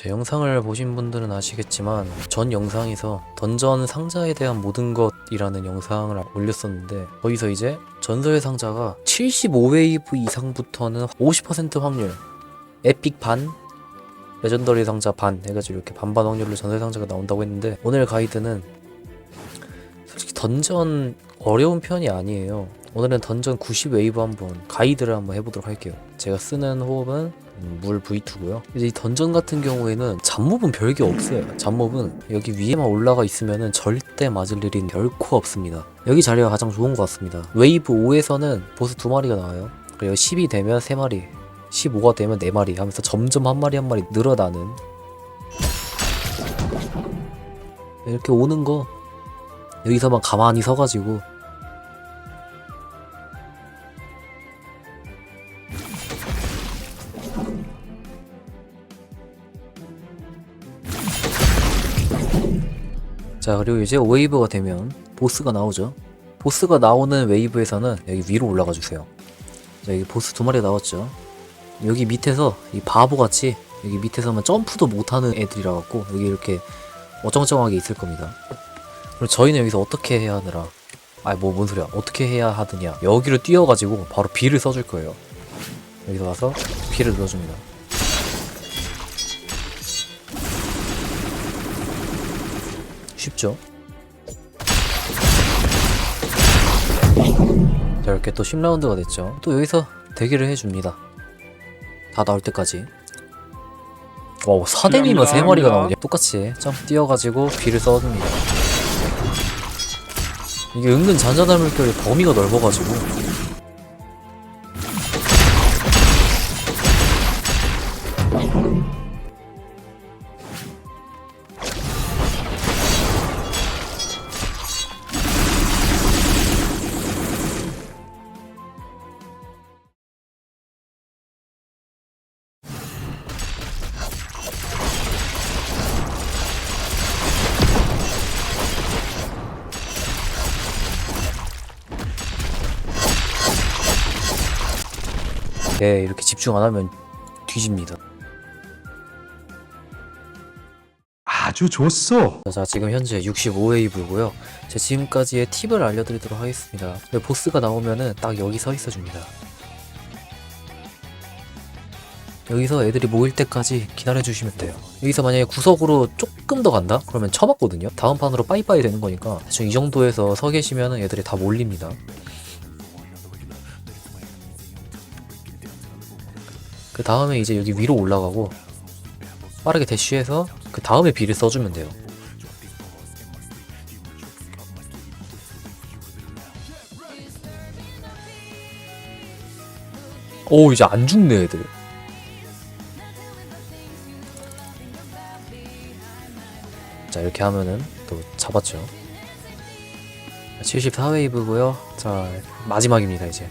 제 영상을 보신 분들은 아시겠지만 전 영상에서 던전 상자에 대한 모든 것이라는 영상을 올렸었는데 거기서 이제 전설의 상자가 75웨이브 이상부터는 50% 확률 에픽 반 레전더리 상자 반 해가지고 이렇게 반반 확률로 전설 상자가 나온다고 했는데 오늘 가이드는 솔직히 던전 어려운 편이 아니에요 오늘은 던전 90 웨이브 한번 가이드를 한번 해보도록 할게요 제가 쓰는 호흡은 음, 물 V2고요. 이제 이 던전 같은 경우에는 잡몹은 별게 없어요. 잡몹은 여기 위에만 올라가 있으면은 절대 맞을 일은 결코 없습니다. 여기 자리가 가장 좋은 것 같습니다. 웨이브 5에서는 보스 두 마리가 나와요. 그리고 10이 되면 세 마리, 15가 되면 네 마리 하면서 점점 한 마리 한 마리 늘어나는 이렇게 오는 거 여기서만 가만히 서가지고 자 그리고 이제 웨이브가 되면 보스가 나오죠. 보스가 나오는 웨이브에서는 여기 위로 올라가 주세요. 자 여기 보스 두 마리 나왔죠. 여기 밑에서 이 바보같이 여기 밑에서만 점프도 못하는 애들이라 갖고 여기 이렇게 어정쩡하게 있을 겁니다. 그리고 저희는 여기서 어떻게 해야 하느라? 아이 뭐뭔 소리야. 어떻게 해야 하느냐. 여기로 뛰어가지고 바로 B를 써줄 거예요. 여기서 와서 B를 눌러줍니다 쉽죠? 자 이렇게 또 10라운드가 됐죠. 또 여기서 대기를 해줍니다. 다 나올 때까지. 와우 4댐이면 3마리가 나오냐 똑같이 점프 뛰어가지고 B를 써줍니다. 이게 은근 잔잔한 물결이 범위가 넓어가지고 네 이렇게 집중 안 하면 뒤집니다 아주 좋소. 자, 지금 현재 65웨이브고요. 제 지금까지의 팁을 알려드리도록 하겠습니다. 네, 보스가 나오면은 딱 여기 서 있어 줍니다. 여기서 애들이 모일 때까지 기다려 주시면 돼요. 여기서 만약에 구석으로 조금 더 간다? 그러면 쳐맞거든요. 다음 판으로 빠이빠이 되는 거니까 대충 이 정도에서 서 계시면 애들이 다 몰립니다. 그 다음에 이제 여기 위로 올라가고 빠르게 대쉬해서 그 다음에 비를 써주면 돼요. 오 이제 안 죽네 애들. 자 이렇게 하면은 또 잡았죠. 74웨이브고요. 자 마지막입니다 이제.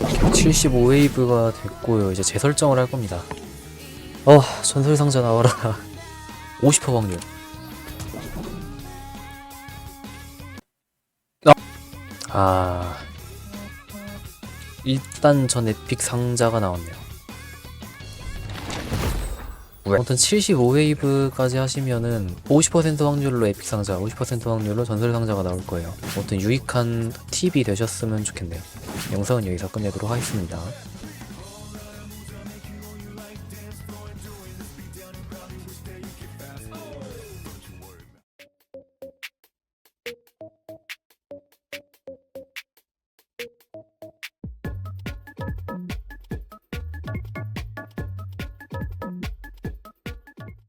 75웨이브가 됐고요. 이제 재설정을 할 겁니다. 어, 전설 상자 나와라. 50% 확률. 아. 일단 전 에픽 상자가 나왔네요. 아무튼 75웨이브까지 하시면은 50% 확률로 에픽 상자, 50% 확률로 전설 상자가 나올 거예요. 아무튼 유익한 팁이 되셨으면 좋겠네요. 영상은 여기서 끝내도록 하겠습니다.